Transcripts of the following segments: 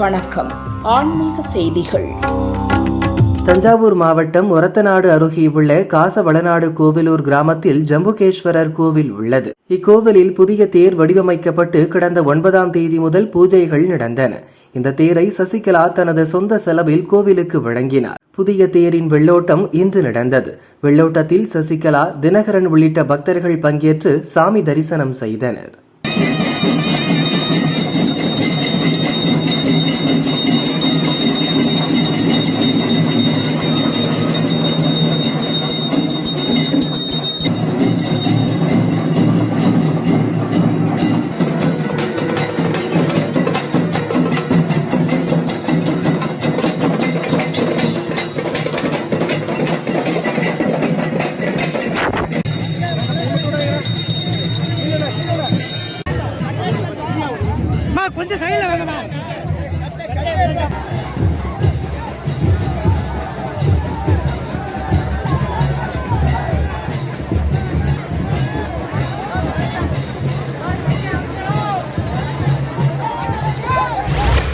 வணக்கம். ஆன்மீக செய்திகள். தஞ்சாவூர் மாவட்டம் ஒரத்தநாடு அருகே உள்ள காசவளநாடு கோவிலூர் கிராமத்தில் ஜம்புகேஸ்வரர் கோவில் உள்ளது. இக்கோவிலில் புதிய தேர் வடிவமைக்கப்பட்டு கடந்த ஒன்பதாம் தேதி முதல் பூஜைகள் நடந்தன. இந்த தேரை சசிகலா தனது சொந்த செலவில் கோவிலுக்கு வழங்கினார். புதிய தேரின் வெள்ளோட்டம் இன்று நடந்தது. வெள்ளோட்டத்தில் சசிகலா தினகரன் உள்ளிட்ட பக்தர்கள் பங்கேற்று சாமி தரிசனம் செய்தனர்.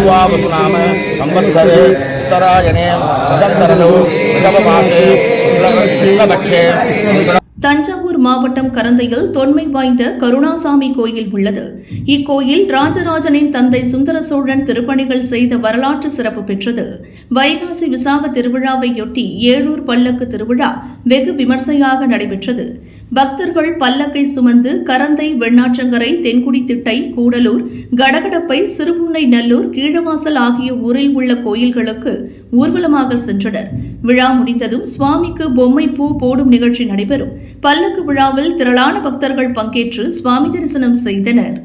वावसुनाम संवत्सरे उत्तरायणे वसन्तरदौ ऋतवमासे शुक्लपक्षे தஞ்சாவூர் மாவட்டம் கரந்தையில் தொன்மை வாய்ந்த கருணாசாமி கோயில் உள்ளது. இக்கோயில் ராஜராஜனின் தந்தை சுந்தர சோழன் திருப்பணிகள் செய்த வரலாற்று சிறப்பு பெற்றது. வைகாசி விசாக திருவிழாவையொட்டி ஏழூர் பல்லக்கு திருவிழா வெகு விமர்சையாக நடைபெற்றது. பக்தர்கள் பல்லக்கை சுமந்து கரந்தை வெண்ணாற்றங்கரை தென்குடி திட்டை கூடலூர் கடகடப்பை சிறுபுன்னை நல்லூர் கீழவாசல் ஆகிய ஊரில் உள்ள கோயில்களுக்கு ஊர்வலமாக சென்றனர். விழா முடிந்ததும் சுவாமிக்கு பொம்மை பூ போடும் நிகழ்ச்சி நடைபெறும். பல்லக்கு விழாவில் திரளான பக்தர்கள் பங்கேற்று சுவாமி தரிசனம் செய்தனர்.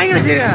வாங்கி வச்சுருங்க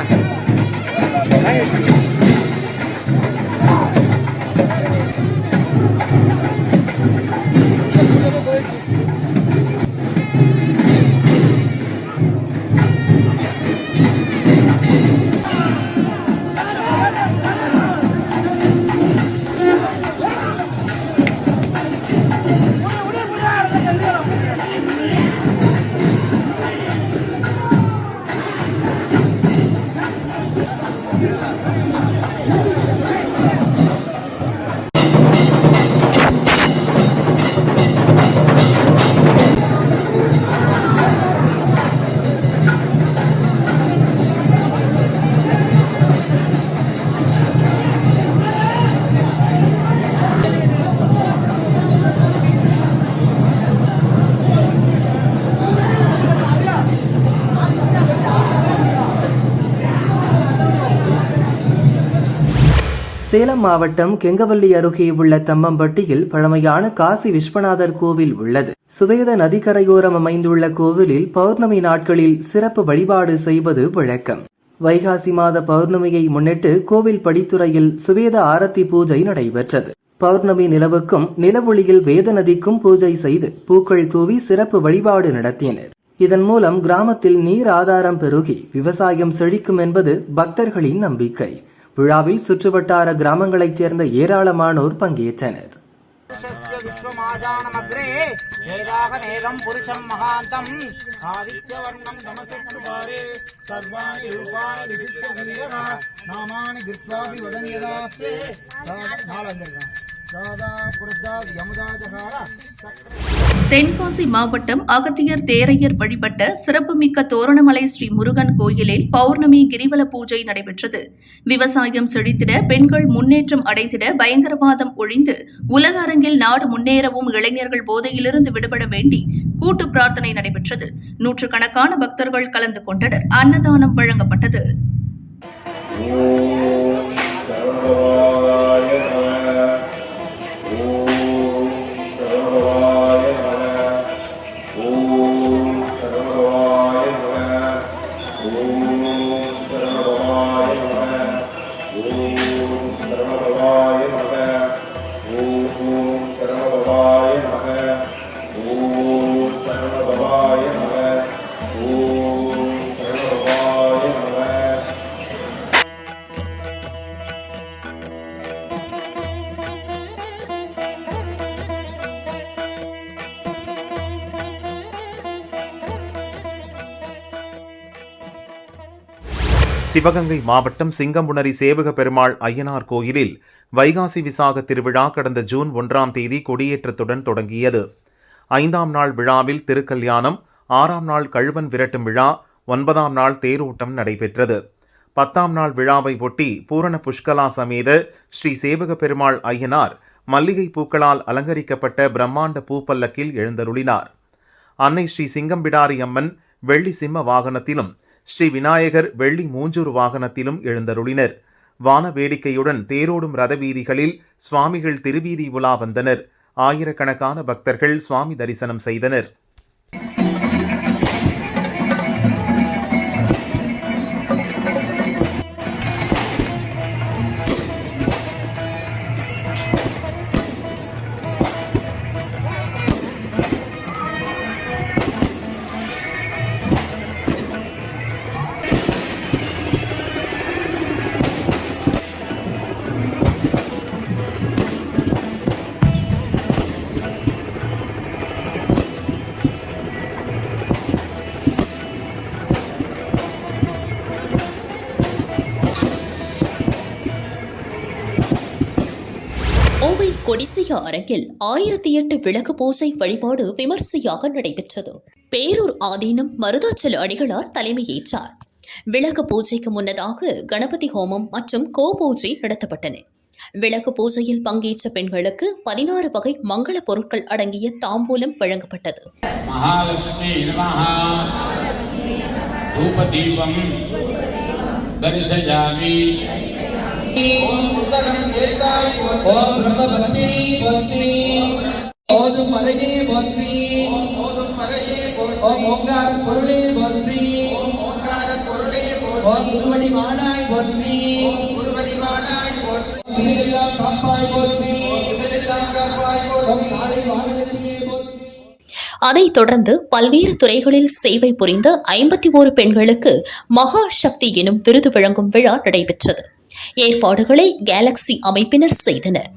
சேலம் மாவட்டம் கெங்கவல்லி அருகே உள்ள தம்மம்பட்டியில் பழமையான காசி விஸ்வநாதர் கோவில் உள்ளது. சுவேத நதிக்கரையோரம் அமைந்துள்ள கோவிலில் பௌர்ணமி நாட்களில் சிறப்பு வழிபாடு செய்வது வழக்கம். வைகாசி மாத பௌர்ணமியை முன்னிட்டு கோவில் படித்துறையில் சுவேத ஆரத்தி பூஜை நடைபெற்றது. பௌர்ணமி நிலவுக்கும் நிலவொளியில் வேத நதிக்கும் பூஜை செய்து பூக்கள் தூவி சிறப்பு வழிபாடு நடத்தினர். இதன் மூலம் கிராமத்தில் நீர் ஆதாரம் பெருகி விவசாயம் செழிக்கும் என்பது பக்தர்களின் நம்பிக்கை. விழாவில் சுற்றுவட்டார கிராமங்களைச் சேர்ந்த ஏராளமானோர் பங்கேற்றனர். நாளாந்திருக்கான் தென்காசி மாவட்டம் அகத்தியர் தேரையர் வழிபட்ட சிறப்புமிக்க தோரணமலை ஸ்ரீ முருகன் கோயிலில் பௌர்ணமி கிரிவல பூஜை நடைபெற்றது. விவசாயம் செழித்திட பெண்கள் முன்னேற்றம் அடைந்திட பயங்கரவாதம் ஒழிந்து உலக அரங்கில் நாடு முன்னேறவும் இளைஞர்கள் போதையிலிருந்து விடுபட வேண்டி கூட்டு பிரார்த்தனை நடைபெற்றது. நூற்றுக்கணக்கான பக்தர்கள் கலந்து கொண்டனர். அன்னதானம் வழங்கப்பட்டது. சிவகங்கை மாவட்டம் சிங்கம்புணரி சேவக பெருமாள் ஐயனார் கோயிலில் வைகாசி விசாக திருவிழா கடந்த ஜூன் ஒன்றாம் தேதி கொடியேற்றத்துடன் தொடங்கியது. ஐந்தாம் நாள் விழாவில் திருக்கல்யாணம் ஆறாம் நாள் கழுவன் விரட்டும் விழா ஒன்பதாம் நாள் தேரோட்டம் நடைபெற்றது. பத்தாம் நாள் விழாவை ஒட்டி பூரண புஷ்கலா சமேத ஸ்ரீ சேவக பெருமாள் ஐயனார் மல்லிகை பூக்களால் அலங்கரிக்கப்பட்ட பிரம்மாண்ட பூப்பல்லக்கில் எழுந்தருளினார். அன்னை ஸ்ரீ சிங்கம்பிடாரி அம்மன் வெள்ளி சிம்ம வாகனத்திலும் ஸ்ரீ விநாயகர் வெள்ளி மூஞ்சூர் வாகனத்திலும் எழுந்தருளினர். வான வேடிக்கையுடன் தேரோடும் ரதவீதிகளில் சுவாமிகள் திருவீதி உலா வந்தனர். ஆயிரக்கணக்கான பக்தர்கள் சுவாமி தரிசனம் செய்தனர். கொடிசியா அரங்கில் ஆயிரத்தி எட்டு விளக்கு பூஜை வழிபாடு விமர்சையாக நடைபெற்றது. பேரூர் ஆதீனம் மருதாச்சல் அடிகளார் தலைமையேற்றார். விளக்கு பூஜைக்கு முன்னதாக கணபதி ஹோமம் மற்றும் கோ பூஜை நடத்தப்பட்டன. விளக்கு பூஜையில் பங்கேற்ற பெண்களுக்கு பதினாறு வகை மங்கள பொருட்கள் அடங்கிய தாம்பூலம் வழங்கப்பட்டது. மகாலட்சுமி அதைத் தொடர்ந்து பல்வேறு துறைகளில் சேவை புரிந்த ஐம்பத்தி ஓரு பெண்களுக்கு மகா சக்தி எனும் விருது வழங்கும் விழா நடைபெற்றது. ஏற்பாடுகளை கேலக்ஸி அமைப்பினர் செய்தனர்.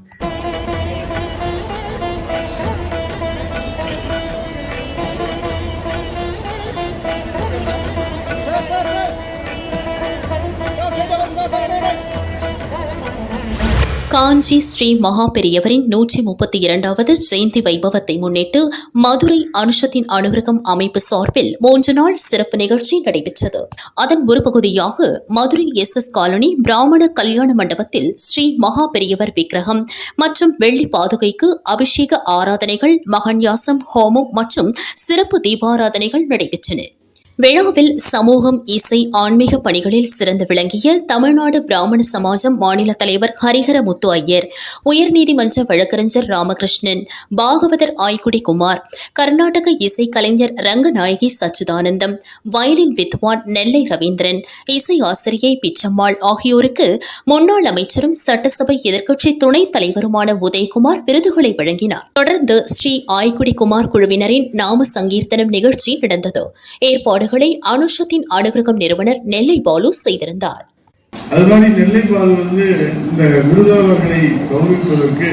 காஞ்சி ஸ்ரீ மகா பெரியவரின் நூற்றி முப்பத்தி இரண்டாவது ஜெயந்தி வைபவத்தை முன்னிட்டு மதுரை அனுஷத்தின் அனுகிரகம் அமைப்பு சார்பில் மூன்று நாள் சிறப்பு நிகழ்ச்சி நடைபெற்றது. அதன் ஒரு பகுதியாக மதுரை எஸ் எஸ் காலனி பிராமண கல்யாண மண்டபத்தில் ஸ்ரீ மகா பெரியவர் விக்கிரகம் மற்றும் வெள்ளி பாதுகைக்கு அபிஷேக ஆராதனைகள் மகன்யாசம் ஹோமம் மற்றும் சிறப்பு தீபாராதனைகள் நடைபெற்றன. விழாவில் சமூகம் இசை ஆன்மீக பணிகளில் சிறந்து விளங்கிய தமிழ்நாடு பிராமண சமாஜம் மாநில தலைவர் ஹரிஹர முத்து ஐயர் உயர்நீதிமன்ற வழக்கறிஞர் ராமகிருஷ்ணன் பாகவதர் ஆய்குடி குமார் கர்நாடக இசை கலைஞர் ரங்கநாயகி சச்சுதானந்தம் வயலின் வித்வான் நெல்லை ரவீந்திரன் இசை ஆசிரியை பிச்சம்மாள் ஆகியோருக்கு முன்னாள் அமைச்சரும் சட்டசபை எதிர்க்கட்சி துணைத் தலைவருமான உதயகுமார் விருதுகளை வழங்கினார். தொடர்ந்து ஸ்ரீ ஆய்குடி குமார் குழுவினரின் நாம சங்கீர்த்தனம் நிகழ்ச்சி நடந்தது. ஏற்பாடு ஏற்பாடுகளை அனுஷத்தின் அனுகிரகம் நிறுவனர் நெல்லை பாலு செய்திருந்தார். அது மாதிரி பாலு வந்து இந்த விருதாளர்களை கௌரவிப்பதற்கு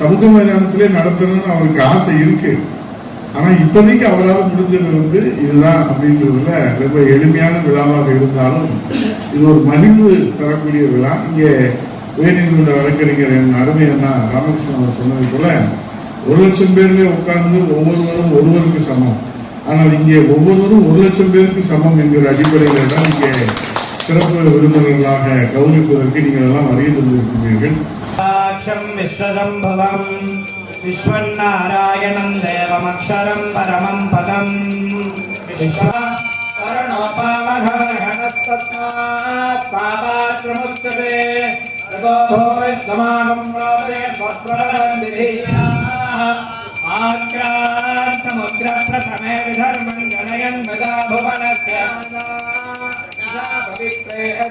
சமூக மைதானத்திலே நடத்தணும்னு அவருக்கு ஆசை இருக்கு. ஆனா இப்போதைக்கு அவரால் முடிஞ்சது வந்து இதுதான் அப்படின்றதுல ரொம்ப எளிமையான விழாவாக இருந்தாலும் இது ஒரு மகிழ்வு தரக்கூடிய விழா. இங்கே உயர்நீதிமன்ற வழக்கறிஞர் என் அருமை அண்ணா ராமகிருஷ்ணன் அவர் சொன்னது போல ஒரு லட்சம் பேர்லேயே உட்கார்ந்து ஒவ்வொருவரும் ஒருவருக்கு சமம். ஆனால் இங்கே ஒவ்வொருவரும் ஒரு லட்சம் பேருக்கு சமம் என்கிற அடிப்படையில் தான் இங்கே சிறப்பு விருந்தினர்களாக கௌரவிப்பதற்கு நீங்கள் எல்லாம் அறிய தந்திருக்கிறீர்கள். விஸ்வநாராயணம் தேவமக்ஷரம் பரமம் பதம். பாபாக்கிரமுத்தரே சமானம்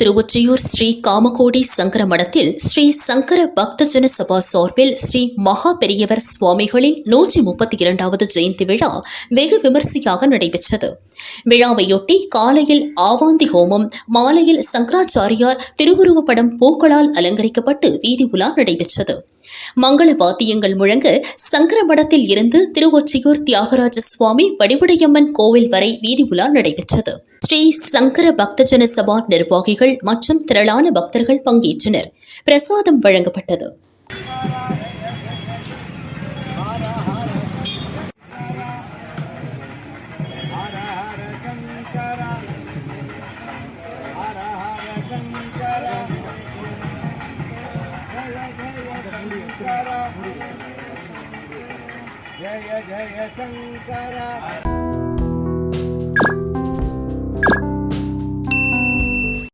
திருவொற்றியூர் ஸ்ரீ காமகோடி சங்கர மடத்தில் ஸ்ரீ சங்கர பக்தஜன சபா சார்பில் ஸ்ரீ மகா பெரியவர் சுவாமிகளின் நூற்றி முப்பத்தி இரண்டாவது ஜெயந்தி விழா வெகு விமரிசையாக நடைபெற்றது. விழாவையொட்டி காலையில் ஆவாந்தி ஹோமம் மாலையில் சங்கராச்சாரியார் திருவுருவப்படம் பூக்களால் அலங்கரிக்கப்பட்டு வீதி உலா நடைபெற்றது. மங்கள வாத்தியங்கள் முழங்க சங்கர மடத்தில் இருந்து திருவொற்றியூர் தியாகராஜ சுவாமி வடிவுடையம்மன் கோவில் வரை வீதி உலா நடைபெற்றது. ஸ்ரீ சங்கர பக்தஜன சபா நிர்வாகிகள் மற்றும் திரளான பக்தர்கள் பங்கேற்றனர். பிரசாதம் வழங்கப்பட்டது.